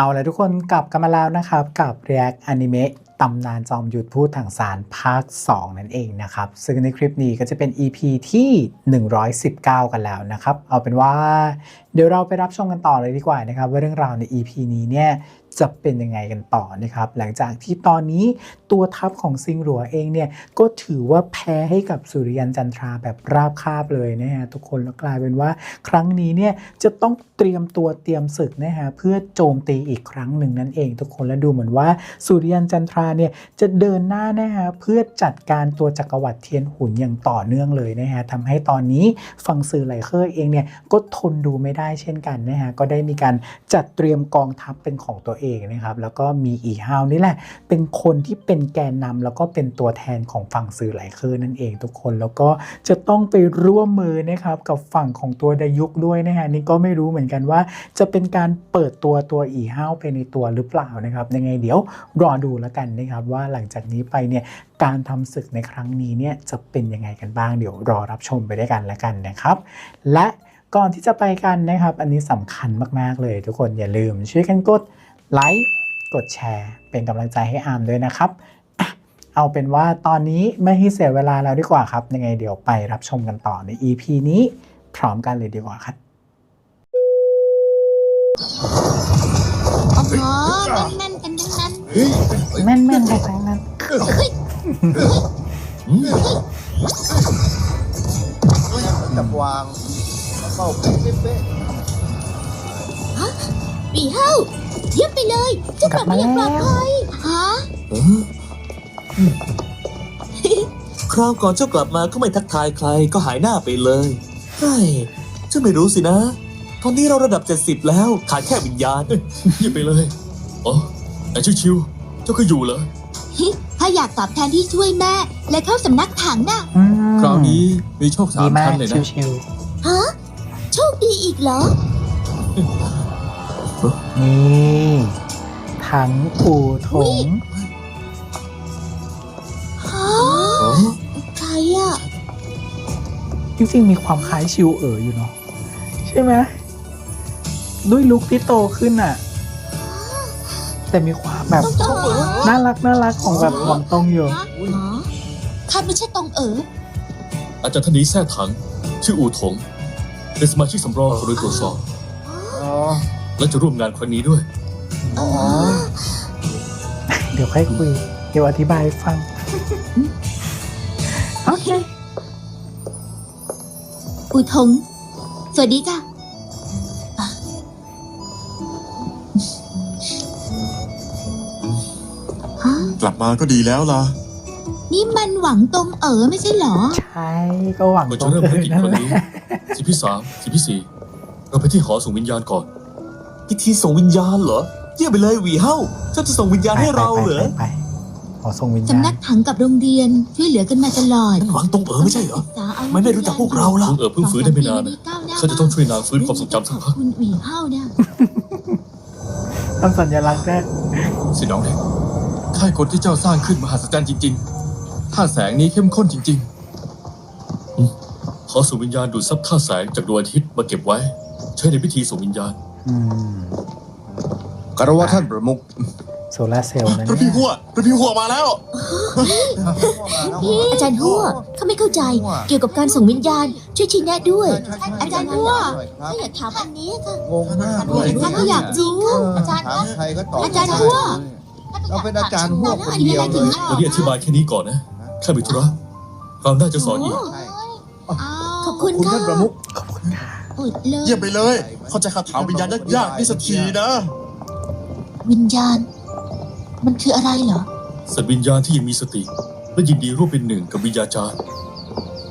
เอาละทุกคนกลับกันมาแล้วนะครับ กับ React Anime ตำนานจอมหยุดพูดถังสารภาค 2 นั่นเองนะครับ ซึ่งในคลิปนี้ก็จะเป็น EP ที่ 119 กันแล้วนะครับ เอาเป็นว่า เดี๋ยวเราไปรับชมกันต่อเลยดีกว่านะครับ ว่าเรื่องราวใน EP นี้เนี่ย จะเป็นยังไงกันต่อนะครับ หลังจากที่ตอนนี้ตัวทัพของซิงหลัวเองเนี่ยก็ถือว่าแพ้ให้กับสุริยันจันทราแบบราบคาบเลยนะฮะทุกคนแล้วกลายเป็นว่า ครั้งนี้เนี่ยจะต้องเตรียมตัวเตรียมศึกนะฮะเพื่อโจมตีอีกครั้งหนึ่งนั่นเอง ทุกคนและดูเหมือนว่าสุริยันจันทราเนี่ยจะเดินหน้านะฮะเพื่อจัดการตัวจักรวรรดิเทียนหุ่นอย่างต่อเนื่องเลยนะฮะทำให้ตอนนี้ฝั่งสื่อไหลเคอร์เองเนี่ยก็ทนดูไม่ได้เช่นกันนะฮะก็ได้มีการจัดเตรียมกองทัพเป็นของตัวเองนะครับแล้วก็มีอีฮาวนี่แหละ เป็นคนที่เป็นแกนนำแล้วก็เป็นตัวแทนของฝั่งสื่อหลเคอร์นั่นเองทุกคนแล้วก็จะต้องไปร่วมมือนะครับกับฝั่งของตัวดยุกด้วยนะฮะนี่ก็ไม่รู้เหมือนกันว่า จะเป็นการเปิดตัวตัวอีฮาวไปในตัวหรือเปล่านะครับยังไงเดี๋ยวรอดูแล้วกันนะครับว่าหลังจากนี้ไปเนี่ยการทำศึกในครั้งนี้เนี่ยจะเป็นยังไงกันบ้างเดี๋ยวรอรับชมไปด้วยกันแล้วกันนะครับ และก่อนที่จะไปกันนะครับ อันนี้สำคัญมาก ๆ เลยทุกคนอย่าลืมช่วยกันกด ไลค์กดแชร์ เป็นกำลังใจให้อาร์มด้วยนะครับอะเอาเป็นว่าตอนนี้ไม่ให้เสียเวลาแล้วดีกว่าครับ ยังไงเดี๋ยวไปรับชมกันต่อใน EP นี้พร้อมกันเลยดีกว่าครับโอ้โหแน่นๆกันทั้งนั้นแม่นๆกันทั้งนั้นจับวางแล้วเข้าเป๊ะปีเฮ้า เยี่ยมไปเลยเจะกลับมาอย่างปลอดภัยฮะเออคราวก่อนเจ้ากลับมาก็ไม่ทักทายใครก็หายหน้าไปเลยใช่เจ้าไม่รู้สินะ ตอนนี้เราระดับ70แล้วขาดแค่วิญญาณเงียบไปเลยอ๋อไอ้ชิวๆเจ้าก็อยู่เหรอถ้าอยากตอบแทนที่ช่วยแม่ และเข้าสำนักถังน่ะอืมคราวนี้มีโชคสาดีมมาชั้กนเลยนะชิวฮะโชคดีอีกเหรอๆ นี่ถังอู่ถงฮะอ๋อใครอะจริงๆมีความคล้ายชิวเอ๋ออยู่เนาะใช่ไหมด้วยลุคที่โตขึ้นอะแต่มีความแบบต้องต้องเอ๋อน่ารักน่ารักของแบบหวังตงอยู่ฮะอ๋อข้าไม่ใช่ตองเอ๋ออาจารย์ท่านนี้แท้ถัง ชื่ออู่ถงเป็นสมาชิกสำรองของโดยตรวจสอบๆอ๋อ และจะร่วมงานครั้งนี้ด้วย อ๋อ เดี๋ยวค่อยคุย เดี๋ยวอธิบายให้ฟัง โอเคอุทง สวัสดีจ้ะฮะกลับมาก็ดีแล้วล่ะ นี่มันหวังตรงเอ๋อไม่ใช่เหรอ ใช่ก็หวังก่อนตรจะงเริ่มเอภารอกิจนั่นวันแหละนี้สิบที่สามสิบที่สี่เราไปที่หอส่งวิญญาณก่อน พิธีส่งวิญญาณเหรอ เยี่ยมไปเลยหวีเฮ้าเจ้าจะส่งวิญญาณให้เราเหรอ ไปไปไปไปขอส่งวิญญาสำณนักถังกับโรงเรียนช่วยเหลือกันมาตลอดหวังตรงเอ๋อไม่ใช่เหรอ ศึกษาอาวุธไม่ไม่รู้จักพวกเราล่ะเพิ่งเออเพิ่งฟื้นได้ไม่นานนะก้วหข้าจะต้องช่วยนางฟื้นความทรงจำสักพักคุณหวีเฮ้าเนี่ยทำสัญลักษณ์ได้สิน้องเด็กค่ายกฎที่เจ้าสร้างขึ้นมหัศจรรย์จริงๆท่าแสงนี้เข้มข้นจริงๆอืมขอส่งวิญญาณดูดซับท่าแสงจากดวงอาทิตย์มาเก็บไว้ ใช้ในพิธีส่งวิญญาณ อืมกรวะท่านประมุขโซลาร์เซลล์นั่นพระพี่เนี่ยหัวพระพี่หัวมาแล้ว อาจารย์หัวเขาไม่เข้าใจ เกี่ยวกับการส่งวิญญาณ ช่วยชี้แนะด้วย อาจารย์หัว ถ้าอยากถามอันนี้ค่ะ งงมากเลยถ้าเขาอยากจริงค่ะอาจารย์ถามใครก็ตอบอาจารย์หัวเราเป็นอาจารย์หัวคนเดียวเลยวันนี้อธิบายแค่นี้ก่อนนะ ข้ามีธุระเราน่าจะสอนอีกใช่ขอบคุณคุณค่ะ ท่านประมุขขอบคุณค่ะ อุดเลย เยี่ยมไปเลย เข้าใจคาถาวิญญาณยากๆนี่สักทีนะ วิญญาณ มันคืออะไรเหรอ สัตว์วิญญาณที่ยังมีสติ และยินดีร่วมเป็นหนึ่งกับวิญญาจารย์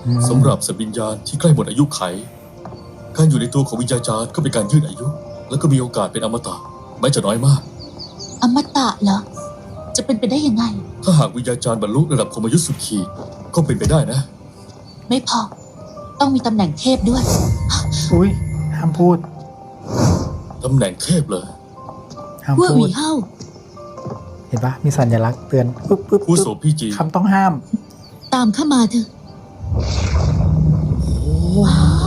อืมสำหรับสัตว์วิญญาณที่ใกล้หมดอายุไข การอยู่ในตัวของวิญญาจารย์ก็เป็นการยืดอายุ แล้วก็มีโอกาสเป็นอมตะแม้จะน้อยมาก อมตะเหรอ จะเป็นไปได้ยังไง ถ้าหากวิญญาจารย์บรรลุระดับคมยุทธสุดขีดก็เป็นไปได้นะ ไม่พอ ต้องมีตำแหน่งเทพด้วย อุ้ยห้ามพูดตำแหน่งเทพเลยห้ามพวกหพูวีด เฮ้าเห็นปะมีสัญลักษณ์เตือนปึ๊บปึ๊บผู้ปึ๊บโสพี่จีคำต้องห้าม ตามเข้ามาเถอะ ว้าว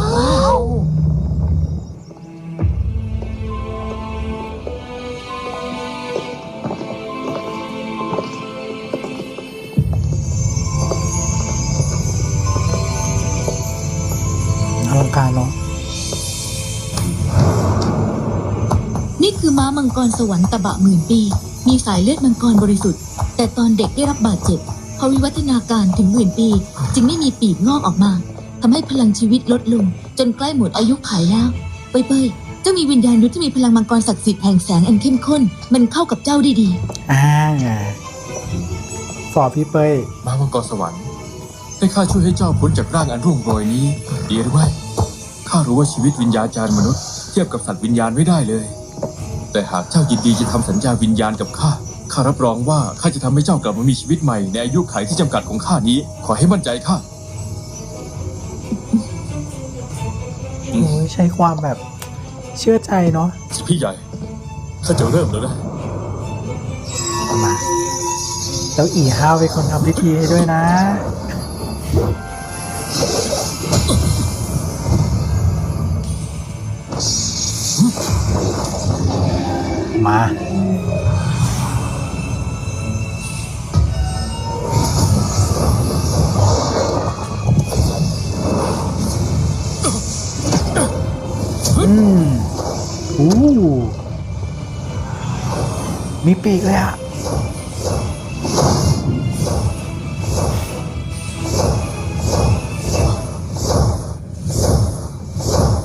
ม้ามังกรสวรรค์ตะบะหมื่นปี มีสายเลือดมังกรบริสุทธิ์ แต่ตอนเด็กได้รับบาดเจ็บพอวิวัฒนาการถึงหมื่นปี จึงไม่มีปีกงอกออกมาทำให้พลังชีวิตลดลง จนใกล้หมดอายุขัยแล้วเป้ยเป้ยเจ้ามีวิญญาณยุทธที่มีพลังมังกรศักดิ์สิทธิ์แห่งแสงอันเข้มข้น มันเข้ากับเจ้าได้ดีอ่าฟอร์พี่เป้ยมามังกรสวรรค์ให้ข้าช่วยให้เจ้าพ้นจากร่างอันร่วงโรยนี้ ดีหรือไม่ข้ารู้ว่าชีวิตวิญญาจารย์มนุษย์ เทียบกับสัตว์วิญญาณไม่ได้เลย แต่หากเจ้ายินดีจะทำสัญญาวิญญาณกับข้า ข้ารับรองว่าข้าจะทำให้เจ้ากลับมามีชีวิตใหม่ในอายุขัยที่จำกัดของข้านี้ ขอให้มั่นใจข้า โอ้ยใช้ความแบบเชื่อใจเนาะสิพี่ใหญ่ ข้าจะเริ่มแล้วนะ เอามา แล้วอีห้าวเป็นคนทำพิธีให้ด้วยนะ มา อืมอู้มีปีกเลยอะ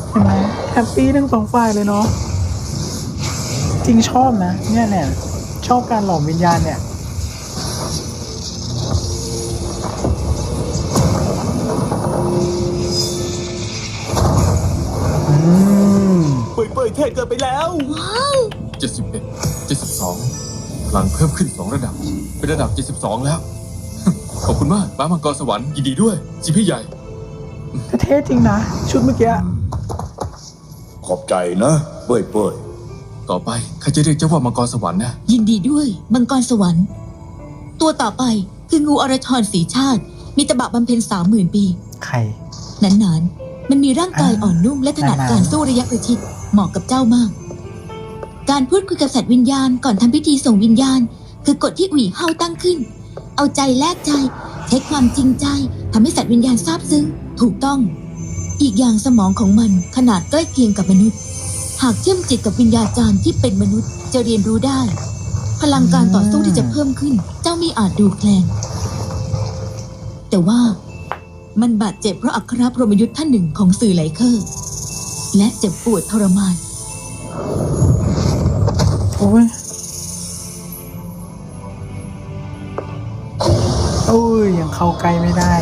เห็นไหมแฮปปี้ทั้งสองฝ่ายเลยเนาะ จริงชอบนะ เนี่ยเนี่ยชอบการหลอมวิญญาณเนี่ยอืมเปื่อยเปื่อยเท่เกินไปแล้ว71 72พลังเพิ่มขึ้น2ระดับ เป็นระดับ72แล้ว ขอบคุณมากม้ามังกรสวรรค์ยินดีด้วยสิพี่ใหญ่แต่เท่จริงนะ ชุดเมื่อกี้ ขอบใจนะ เป้ยเป้ย ต่อไปข้าจะเรียกเจ้าว่ามังกรสวรรค์นะ ยินดีด้วย มังกรสวรรค์ ตัวต่อไปคืองูอรชรสีชาติ มีตะบะบำเพ็ญสามหมื่นปี ใครนานๆ มันมีร่างกายอ่าอ่อนนุ่มและถนัดนานๆ การสู้ระยะประชิดเหมาะกับเจ้ามาก การพูดคุยกับสัตว์วิญญาณก่อนทำพิธีส่งวิญญาณ คือกฎที่อุ๋ยเฮาตั้งขึ้น เอาใจแลกใจ ใช้ความจริงใจทำให้สัตว์วิญญาณซาบซึ้งถูกต้อง อีกอย่างสมองของมันขนาดใกล้เคียงกับมนุษย์ หากเชื่อมจิตกับวิญญาจารย์ที่เป็นมนุษย์จะเรียนรู้ได้ พลังการต่อสู้ที่จะเพิ่มขึ้น เจ้ามีอาจดูแคลน แต่ว่ามันบาดเจ็บเพราะอัครพรหมยุทธ์ท่านหนึ่งของสื่อไหลเคอร์และเจ็บปวดทรมาน โอ้ยโอ้ยยังเข้าใกล้ไม่ได้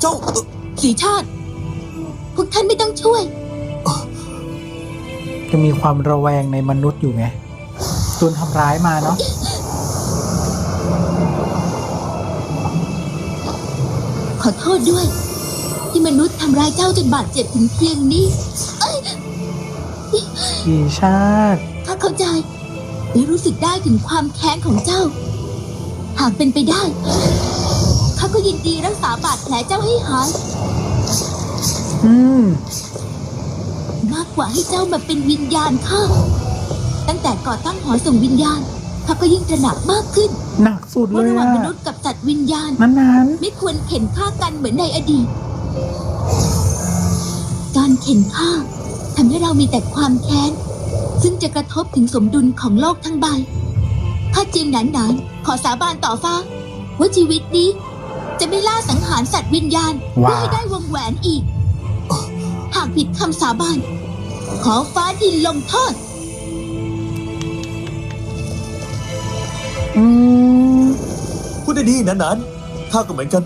เจ้าเอ่อสีชาติ พวกท่านไม่ต้องช่วย จะมีความระแวงในมนุษย์อยู่ไงโดนทำร้ายมาเนาะขอโทษด้วย ที่มนุษย์ทำร้ายเจ้าจนบาดเจ็บถึงเพียงนี้สีชาติข้าเข้าใจและรู้สึกได้ถึงความแค้นของเจ้า หากเป็นไปได้ข้าก็ยินดีรักษาบาดแผลเจ้าให้หาย อืม มากกว่าให้เจ้ามาเป็นวิญญาณข้าตั้งแต่ก่อตั้งหอส่งวิญญาณข้าก็ยิ่งตระหนักมากขึ้นหนักสุดเลว่ายระหว่างอะมนุษย์กับสัตว์วิญญาณนั้นไม่ควรเข็นฆ่ากันเหมือนในอดีต การเข็นฆ่าทำให้เรามีแต่ความแค้น ซึ่งจะกระทบถึงสมดุลของโลกทั้งใบข้าเจียงหนานหนานขอสาบานต่อฟ้า ว่าชีวิตนี้ จะไม่ล่าสังหารสัตว์วิญญาณๆว้าเพื่อให้ได้วงแหวนอีก หากผิดคำสาบาน ขอฟ้าดินลงโทษ อืมพูดได้ดีนะนั้นข้าก็เหมือนกัน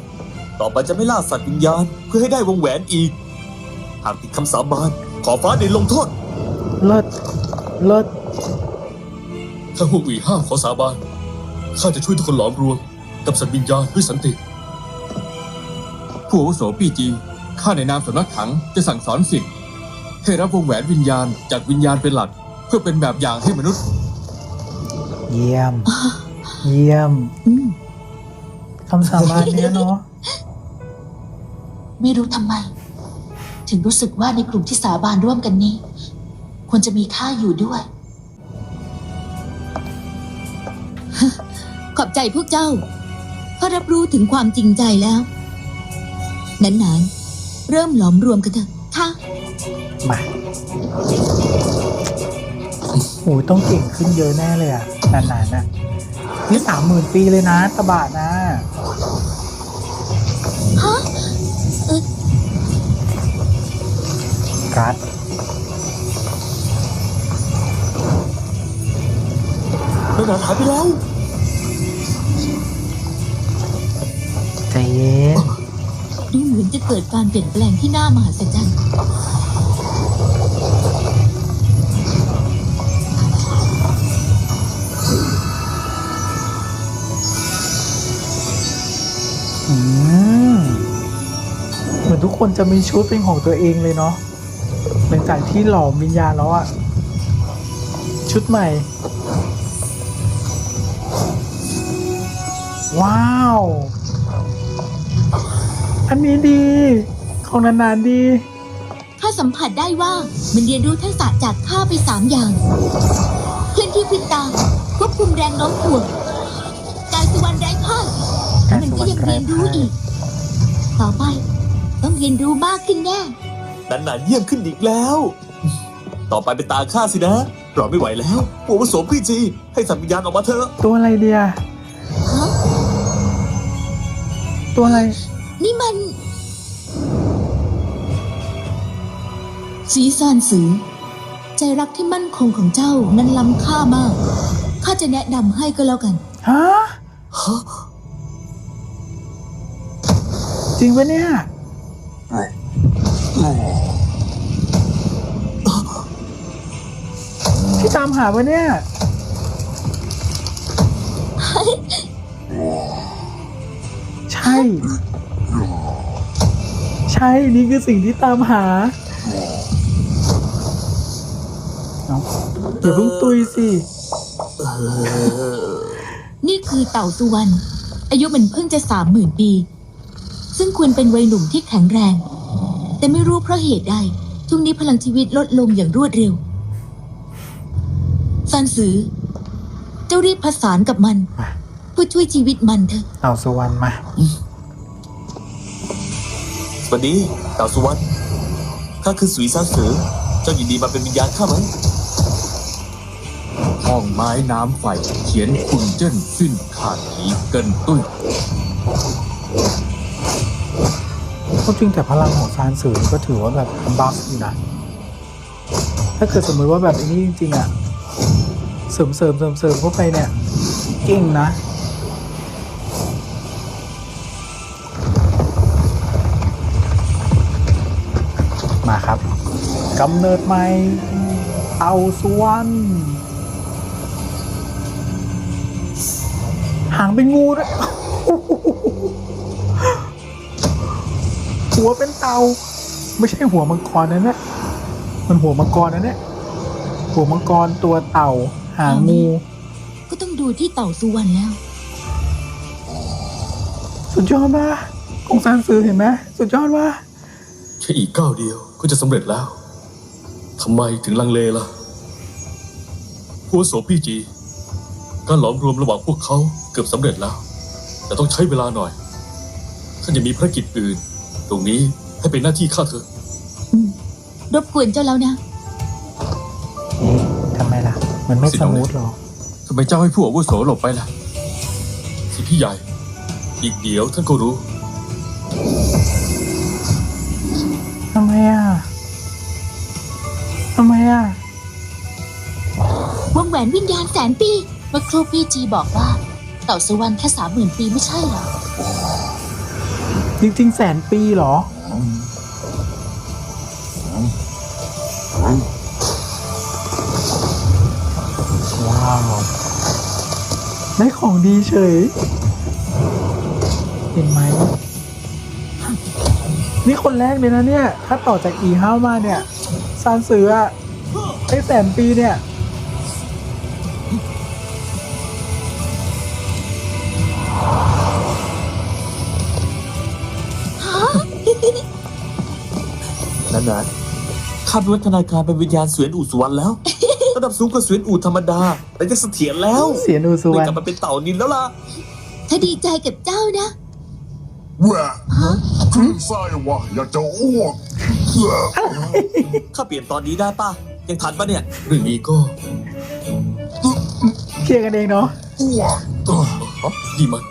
ต่อไปจะไม่ล่าสัตว์วิญญาณเพื่อให้ได้วงแหวนอีก หากผิดคำสาบาน ขอฟ้าดินลงโทษ เลิศเลิศถ้าพวกอีห้ามขอสาบาน ข้าจะช่วยทุกคนหลอมรวม กับสัตว์วิญญาณด้วยสันติ ผู้อาวุโสปีจี ข้าในนามสำนักถังจะสั่งสอนสิทธิ์ให้รับวงแหวนวิญญาณจากวิญญาณเป็นหลัก เพื่อเป็นแบบอย่างให้มนุษย์ เยี่ยม เยี่ยมอืมคำสาบานเนี้ยเนาะไม่รู้ทำไม ถึงรู้สึกว่าในกลุ่มที่สาบานร่วมกันนี้ ควรจะมีข้าอยู่ด้วย ขอบใจพวกเจ้าข้ารับรู้ถึงความจริงใจแล้วนานๆ เริ่มหลอมรวมกันเถอะค่ะ มา โอ้ยต้องเก่งขึ้นเยอะแน่เลยอะนานๆนะนี่สามหมื่นปีเลยนะตะบะนะ ฮะเออรัดไม่นานหายไปแล้ว ใจเย็น ดูเหมือนจะเกิดการเปลี่ยนแปลงที่น่ามหัศจรรย์เหมือนทุกคนจะมีชุดเป็นของตัวเองเลยเนาะหลังจากที่หลอมวิญญาณแล้วอะชุดใหม่ ว้าว อันนี้ดี ของนานๆดี ข้าสัมผัสได้ว่ามันเรียนรู้ทักษะจากข้าไปสามอย่าง เคลื่อนที่พริบตาควบคุมแรงโน้มถ่วงกายสุวรรณไร้พ่ายแล้วมันก็ยังเรียนรู้อีก ต่อไป ต้องเรียนรู้มากขึ้นแน่นานๆเยี่ยมขึ้นอีกแล้ว ต่อไปเป็นตาข้าสินะรอไม่ไหวแล้วปู่ผสมพี่จี ให้สัตว์วิญญาณออกมาเถอะ ตัวอะไรเดียฮะตัวอะไร นี่มัน สีซานสือ ใจรักที่มั่นคงของเจ้านั้นล้ำค่ามาก ข้าจะแนะนำให้ก็แล้วกัน ฮะ จริงปะเนี่ยที่ตามหาปะเนี่ย ใช่ใช่ นี่คือสิ่งที่ตามหาเอาอย่าเพิ่งตุยสิ นี่คือเต่าสุวรรณอายุมันเพิ่งจะสามหมื่นปี ซึ่งควรเป็นวัยหนุ่มที่แข็งแรง แต่ไม่รู้เพราะเหตุใดช่วงนี้พลังชีวิตลดลงอย่างรวดเร็วซันสือ เจ้ารีบผสานกับมันมาเพื่อช่วยชีวิตมันเถอะ เต่าสุวรรณมา สวัสดีดาวสุวรรณข้าคือสุยซานเสือเจ้ายินดีมาเป็นวิญญาณข้าไหมห้องไม้น้ำไฟเขียนคุณเจิ้นสิ้นขาดหีเกินตุ้ยก็จริงแต่พลังของซานสื่อก็ถือว่าแบบบัฟอยู่นะ ถ้าเกิดสมมติว่าแบบอันนี้จริงๆอะ เสริมเสริมเสริมเสริมเข้าไปเนี่ย เก่งนะ กำเนิดใหม่เต่าสวรรณหางเป็นงูด้วยหัวเป็นเตา ไม่ใช่หัวมังกรนะเนี่ยมันหัวมังกรนะเนี่ยหัวมังกรตัวเต่า หางงู ก็ต้องดูที่เต่าสุวรรณแล้ว สุดยอดมากของซานซื้อเห็นไหมสุดยอดว่ะแค่อีกก้าวเดียวก็จะสำเร็จแล้ว ทำไมถึงลังเลล่ะหัวโสพี่จี การหลอมรวมระหว่างพวกเขาเกือบสำเร็จแล้ว แต่ต้องใช้เวลาหน่อยท่านจะมีภารกิจอื่น ตรงนี้ให้เป็นหน้าที่ข้าเถอะอืมรบกวนเจ้าแล้วนะเอ๊ะทำไมล่ะ มันไม่สิสน้องมูทหรอทำไมเจ้าให้ผู้อาวุโสหลบไปล่ะ สิพี่ใหญ่ อีกเดี๋ยวท่านก็รู้ ทำไมอะ วงแหวนวิญญาณแสนปีเมื่อครูพี่จีบอกว่า เต่าสุวรรณแค่สามหมื่นปีไม่ใช่เหรอ จริงๆ แสนปีเหรอ ว้าว ได้ของดีเฉย นี่คนแรกเลยนะเนี่ย ถ้าต่อจากอีห้ามาเนี่ยซานเสืออะได้แสนปีเนี่ยนานๆข้าวิวัฒนาการเป็นวิญญาณเสวียนอู่สุวรรณแล้ว ระดับสูงกว่าเสวียนอู่ธรรมดา แต่จะเสถียรแล้วเสียนูสุวได้รรกลับณมาเป็นเต่านินแล้วล่ะ ถ้าดีใจกับเจ้านะแหวะ คลื่นไส้วะอยากจะอ้วกแหวะข้าเปลี่ยนตอนนี้ได้ป่ะ ยังทันปะเนี่ยเรื่องนี้ก็เคลียร์กันเองเนาะอ้วกนี่มัน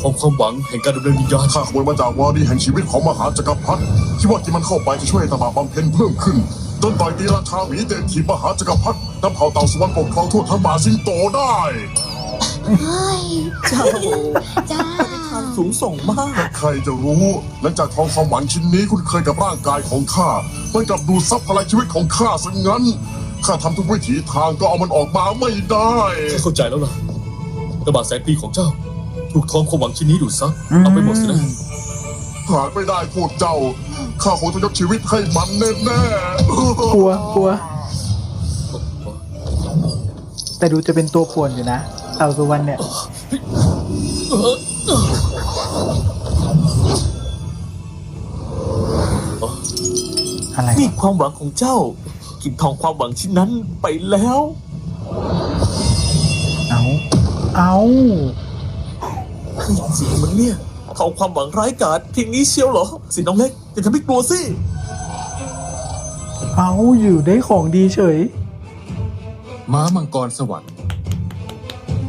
ของความหวังแห่งการดำเนินวิญญาณข้าขโมยมาจากวารีแห่งชีวิตของมหาจักรพรรดิคิดว่าที่มันเข้าไปจะช่วยให้ตบะบำเพ็ญเพิ่มขึ้นจนต่อยตีราชาหมีเด่นทีมหาจักรพรรดินำเผ่าเต่าสวรรค์ปกครองทั่วทั้งป่าสิงโตได้เฮ้ยเจ้าจ้าทาง สูงส่งมาก ใครจะรู้หลังจากทองความหวังชิ้นนี้คุณเคยกับร่างกายของข้ามันกลับดูดซับพลังชีวิตของข้าซะงั้นข้าทำทุกวิถีทางก็เอามันออกมาไม่ได้ข้าเข้าใจแล้วล่ะกระบาดแสนปีของเจ้า ถูกทองความหวังชิ้นนี้ดูดซับเอาไปหมดสินะหายไม่ได้พวกเจ้าข้าคงต้องยกชีวิตให้มันแน่ๆกลัวกลัว แต่ดูจะเป็นตัวป่วนอยู่นะเต่าสุวรรณเนี่ย อะไร นี่ความหวังของเจ้า กินทองความหวังชิ้นนั้นไปแล้ว เอาเอาเฮ้ยจริงมันเนี่ยทองความหวังร้ายกาจเพียงนี้เชียวเหรอ สิน้องเล็กจะทำให้กลัวสิ เอาอยู่ได้ของดีเฉย ม้ามังกรสวรรค์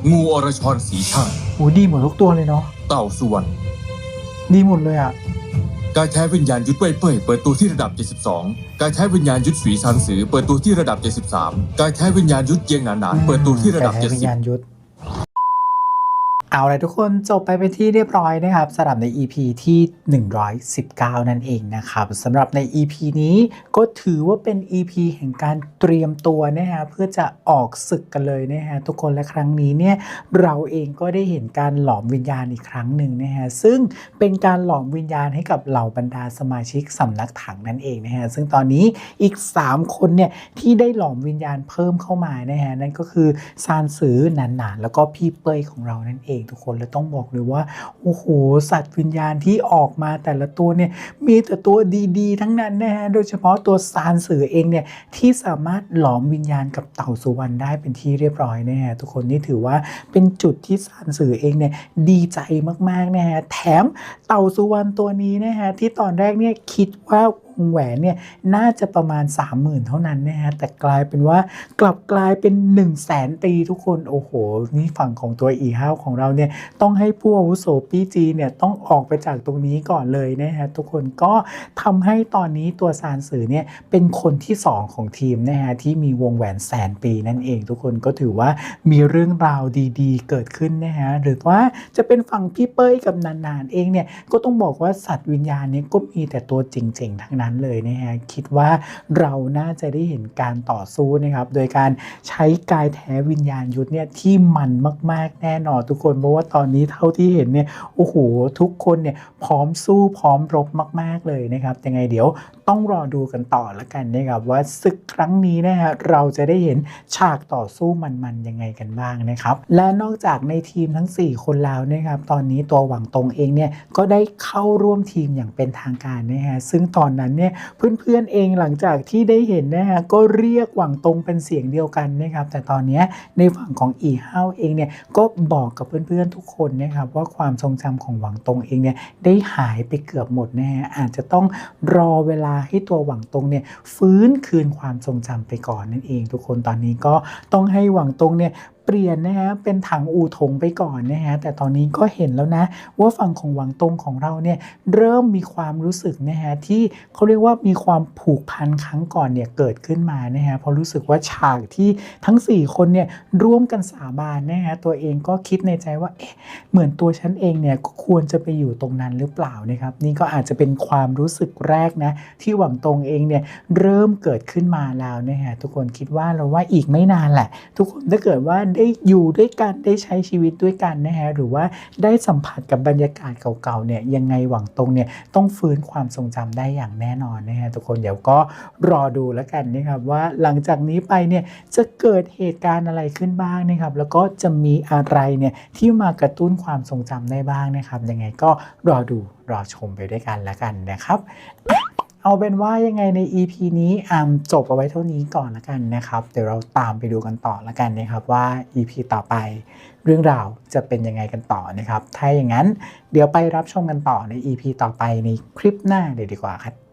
งูอรชรสีชาติโหดีหมดทุกตัวเลยเนาะ เต่าสุวรรณดีหมดเลยอะ กายแท้วิญญาณยุทธเป้ยเป้ยเปิดตัวที่ระดับ 72 กายแท้วิญญาณยุทธสีชันสือเปิดตัวที่ระดับ 73 กายแท้วิญญาณยุทธเจียงหนานหนานเปิดตัวที่ระดับแต่ให้วิญญาณ70 เอาลยทุกคนจบไปเป็นที่เรียบร้อยนะครับสำหรับใน EP ที่ 119 นั่นเองนะครับสำหรับใน EP นี้ก็ถือว่าเป็น EP แห่งการเตรียมตัวนะฮะเพื่อจะออกศึกกันเลยนะฮะทุกคนและครั้งนี้เนี่ยเราเองก็ได้เห็นการหลอมวิญญาณอีกครั้งหนึ่งนะฮะซึ่งเป็นการหลอมวิญญาณให้กับเหล่าบรรดาสมาชิกสำนักถังนั่นเองนะฮะซึ่งตอนนี้อีก 3 คนเนี่ยที่ได้หลอมวิญญาณเพิ่มเข้ามานะฮะนั่นก็คือซานสือหนานหนานแล้วก็พี่เป้ยของเรานั่นเองทุกคนแล้วต้องบอกเลยว่าโอ้โหสัตว์วิญญาณที่ออกมาแต่ละตัวเนี่ยมีแต่ตัวดีๆ ทั้งนั้นนะฮะโดยเฉพาะตัวซานสือเองเนี่ยที่สามารถหลอมวิญญาณกับเต่าสุวรรณได้เป็นที่เรียบร้อยนะฮะทุกคนนี่ถือว่าเป็นจุดที่ซานสือเองเนี่ยดีใจมากๆนะฮะแถมเต่าสุวรรณตัวนี้นะฮะที่ตอนแรกเนี่ยคิดว่าแหวนเนี่ยน่าจะประมาณ 30,000 เท่านั้นนะฮะแต่กลายเป็นว่ากลับกลายเป็น 1 0 0 0 0แสนตีทุกคนโอ้โห นี่ฝั่งของตัวอีห้าของเราเนี่ยต้องให้ผู้อาวุโสพี่จีเนี่ยต้องออกไปจากตรงนี้ก่อนเลยนะฮะทุกคนก็ทำให้ตอนนี้ตัวซานสือเนี่ยเป็นคนที่ 2 ของทีมนะฮะที่มีวงแหวนแสนปีนั่นเองทุกคนก็ถือว่ามีเรื่องราวดีๆ เกิดขึ้นนะฮะหรือว่าจะเป็นฝั่งพี่เป้ยกับนานๆเองเนี่ยก็ต้องบอกว่าสัตว์วิญญาณเนี่ยก็มีแต่ตัวเจ๋งๆทั้งนั้นเลยนะฮะคิดว่าเราน่าจะได้เห็นการต่อสู้นะครับ โดยการใช้กายแท้วิญญาณยุทธเนี่ยที่มันมาก ๆ แน่นอนทุกคนเพราะว่าตอนนี้เท่าที่เห็นเนี่ยโอ้โหทุกคนเนี่ยพร้อมสู้พร้อมรบมาก ๆ เลยนะครับยังไงเดี๋ยวต้องรอดูกันต่อล้วกันนะครับว่าศึกครั้งนี้นะฮะเราจะได้เห็นฉากต่อสู้มันๆยังไงกันบ้างนะครับ และนอกจากในทีมทั้ง 4 คนแล้วนะครับ ตอนนี้ตัวหวังตรงเองเนี่ยก็ได้เข้าร่วมทีมอย่างเป็นทางการนะฮะซึ่งตอนนั้นเนี่ยเพื่อนๆเองหลังจากที่ได้เห็นนะฮะก็เรียกหวังตรงเป็นเสียงเดียวกันนะครับแต่ตอนนี้ในฝั่งของอีเฮาเองเนี่ยก็บอกกับเพื่อนๆทุกคนนะครับว่าความทรงจำของหวังตรงเองเนี่ยได้หายไปเกือบหมดนะฮะอาจจะต้องรอเวลาให้ตัวหวังตรงเนี่ยฟื้นคืนความทรงจำไปก่อนนั่นเอง ทุกคนตอนนี้ก็ต้องให้หวังตรงเนี่ยเปลี่ยนนะฮะเป็นถังอู่ถงไปก่อนนะฮะแต่ตอนนี้ก็เห็นแล้วนะ ว่าฝั่งของหวังตงของเราเนี่ยเริ่มมีความรู้สึกนะฮะที่เขาเรียกว่ามีความผูกพันครั้งก่อนเนี่ยเกิดขึ้นมานะฮะเพราะรู้สึกว่าฉากที่ทั้ง 4 คนเนี่ยร่วมกันสาบานนะฮะตัวเองก็คิดในใจว่าเอ๊ะเหมือนตัวฉันเองเนี่ยก็ควรจะไปอยู่ตรงนั้นหรือเปล่านะครับนี่ก็อาจจะเป็นความรู้สึกแรกนะที่หวังตงเองเนี่ยเริ่มเกิดขึ้นมาแล้วนะฮะทุกคนคิดว่าเราว่าอีกไม่นานแหละ ทุกคนถ้าเกิดว่าได้อยู่ด้วยกันได้ใช้ชีวิตด้วยกันนะฮะหรือว่าได้สัมผัสกับบรรยากาศเก่าๆเนี่ยยังไงหวังตรงเนี่ยต้องฟื้นความทรงจำได้อย่างแน่นอนนะฮะทุกคนเดี๋ยวก็รอดูแล้วกันนะครับว่าหลังจากนี้ไปเนี่ยจะเกิดเหตุการณ์อะไรขึ้นบ้างนะครับแล้วก็จะมีอะไรเนี่ยที่มากระตุ้นความทรงจำได้บ้างนะครับยังไงก็รอดูรอชมไปด้วยกันแล้วกันนะครับ เอาเป็นว่ายังไงใน EP นี้อามจบเอาไว้เท่านี้ก่อนละกันนะครับ เดี๋ยวเราตามไปดูกันต่อละกันนะครับว่า EP ต่อไปเรื่องราวจะเป็นยังไงกันต่อนะครับ ถ้าอย่างนั้นเดี๋ยวไปรับชมกันต่อใน EP ต่อไปในคลิปหน้าเลยดีกว่าครับ